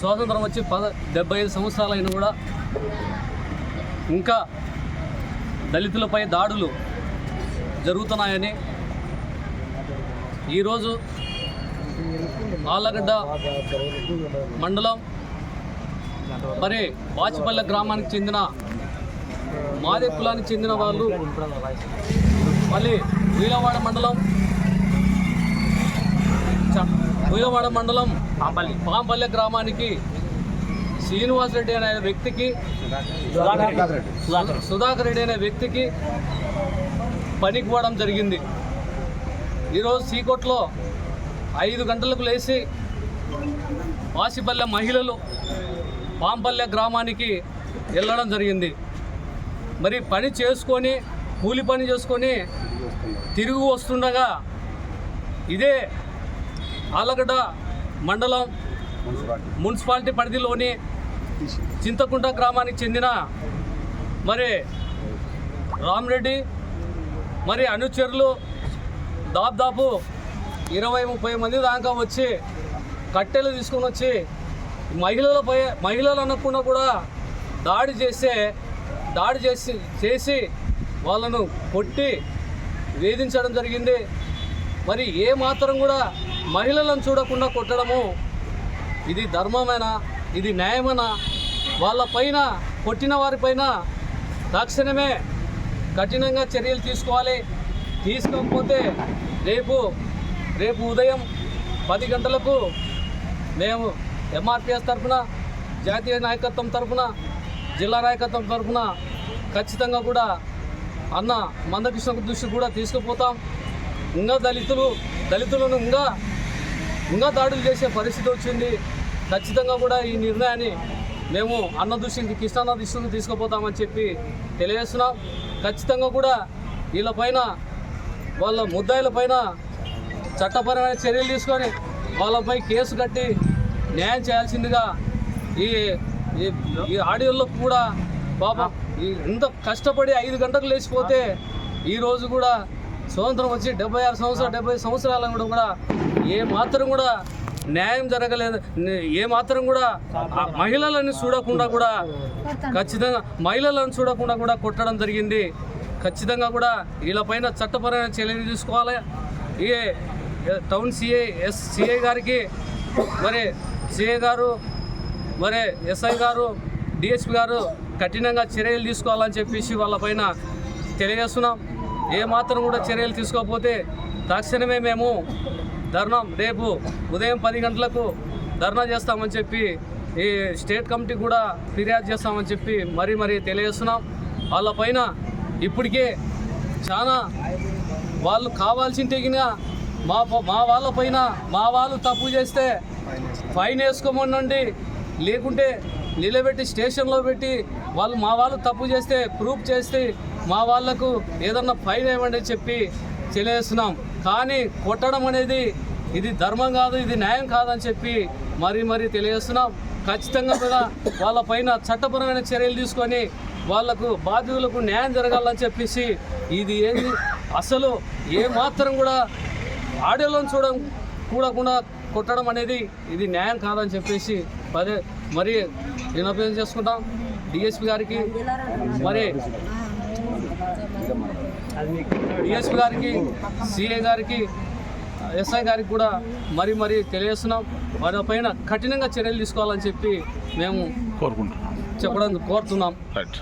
స్వాతంత్రం వచ్చి పద డెబ్బై ఐదు సంవత్సరాలైన కూడా ఇంకా దళితులపై దాడులు జరుగుతున్నాయని ఈరోజు ఆళ్ళగడ్డ మండలం మరి వాచిపల్లె గ్రామానికి చెందిన మాదే కులానికి చెందిన వాళ్ళు మళ్ళీ వీలవాడ మండలం వీలవాడ మండలం పాంపల్లె. గ్రామానికి శ్రీనివాస్ రెడ్డి అనే వ్యక్తికి సుధాకర్ రెడ్డి అనే వ్యక్తికి పనికి పోవడం జరిగింది. ఈరోజు సీకోట్లో ఐదు గంటలకు లేచి వాసిపల్లె మహిళలు పాంపల్లె గ్రామానికి వెళ్ళడం జరిగింది. మరి పని చేసుకొని కూలి పని చేసుకొని తిరిగి వస్తుండగా ఇదే ఆలగడ్డ మండలం మున్సిపాలిటీ పరిధిలోని చింతకుంట గ్రామానికి చెందిన మరి రామ్రెడ్డి మరి అనుచరులు దాదాపు ఇరవై ముప్పై మంది దాకా వచ్చి కట్టెలు తీసుకొని వచ్చి మహిళలపై మహిళలు అనకుండా కూడా దాడి చేసే దాడి చేసి చేసి వాళ్ళను కొట్టి వేధించడం జరిగింది. మరి ఏ మాత్రం కూడా మహిళలను చూడకుండా కొట్టడము ఇది ధర్మమేనా? ఇది న్యాయమేనా? వాళ్ళపైన కొట్టిన వారిపైన తక్షణమే కఠినంగా చర్యలు తీసుకోవాలి. తీసుకోకపోతే రేపు రేపు ఉదయం పది గంటలకు మేము ఎంఆర్పిఎస్ తరఫున జాతీయ నాయకత్వం తరఫున జిల్లా నాయకత్వం తరఫున ఖచ్చితంగా కూడా అన్న మందకృష్ణ దృష్టి కూడా తీసుకుపోతాం. ఇంకా దళితులు దళితులను ఇంకా ఇంకా దాడులు చేసే పరిస్థితి వచ్చింది. ఖచ్చితంగా కూడా ఈ నిర్ణయాన్ని మేము అన్న దృష్టికి కృష్ణాన్న దృష్టికి తీసుకుపోతామని చెప్పి తెలియజేస్తున్నాం. ఖచ్చితంగా కూడా వీళ్ళపైన వాళ్ళ ముద్దాయిల పైన చట్టపరమైన చర్యలు తీసుకొని వాళ్ళపై కేసు కట్టి న్యాయం చేయాల్సిందిగా ఈ ఈ- ఈ ఆడియోలో కూడా పాప ఇంత కష్టపడి ఐదు గంటలకు లేచిపోతే ఈరోజు కూడా స్వతంత్రం వచ్చి డెబ్బై ఆరు సంవత్సరాలు డెబ్బై సంవత్సరాల కూడా కూడా ఏ మాత్రం కూడా న్యాయం జరగలేదు. ఏ మాత్రం కూడా మహిళలను చూడకుండా కూడా ఖచ్చితంగా మహిళలను చూడకుండా కూడా కొట్టడం జరిగింది. ఖచ్చితంగా కూడా వీళ్ళపైన చట్టపరమైన చర్యలు తీసుకోవాలి. ఈ టౌన్ సిఐ ఎస్ సిఐ గారికి మరి సిఐ గారు మరి ఎస్ఐ గారు డిఎస్పి గారు కఠినంగా చర్యలు తీసుకోవాలని చెప్పేసి వాళ్ళపైన తెలియజేస్తున్నాం. ఏమాత్రం కూడా చర్యలు తీసుకోకపోతే తక్షణమే మేము ధర్నా రేపు ఉదయం పది గంటలకు ధర్నా చేస్తామని చెప్పి ఈ స్టేట్ కమిటీ కూడా ఫిర్యాదు చేస్తామని చెప్పి మరీ మరీ తెలియజేస్తున్నాం. వాళ్ళపైన ఇప్పటికే చాలా వాళ్ళు కావాల్సిన తెగిన మా ప- మా వాళ్ళపైన మా వాళ్ళు తప్పు చేస్తే ఫైన్ వేసుకోమనండి. లేకుంటే నిలబెట్టి స్టేషన్లో పెట్టి వాళ్ళు మా వాళ్ళు తప్పు చేస్తే ప్రూఫ్ చేస్తే మా వాళ్ళకు ఏదన్నా ఫైన్ ఏమండి చెప్పి తెలియజేస్తున్నాం. కానీ కొట్టడం అనేది ఇది ధర్మం కాదు ఇది న్యాయం కాదని చెప్పి మరీ మరీ తెలియజేస్తున్నాం. ఖచ్చితంగా కూడా వాళ్ళపైన చట్టపరమైన చర్యలు తీసుకొని వాళ్ళకు బాధ్యులకు న్యాయం జరగాలని చెప్పేసి ఇది ఏంది? అసలు ఏమాత్రం కూడా ఆడియోలను చూడడం చూడకుండా కొట్టడం అనేది ఇది న్యాయం కాదని చెప్పేసి పదే మరి వినపం చేసుకుంటాం. డిఎస్పి గారికి మరి డిఎస్పి గారికి సిఏ గారికి ఎస్ఐ గారికి కూడా మరి మరి తెలియజేస్తున్నాం. వారి పైన కఠినంగా చర్యలు తీసుకోవాలని చెప్పి మేము కోరుకుంటున్నాం. చెప్పడం కోరుతున్నాం. రైట్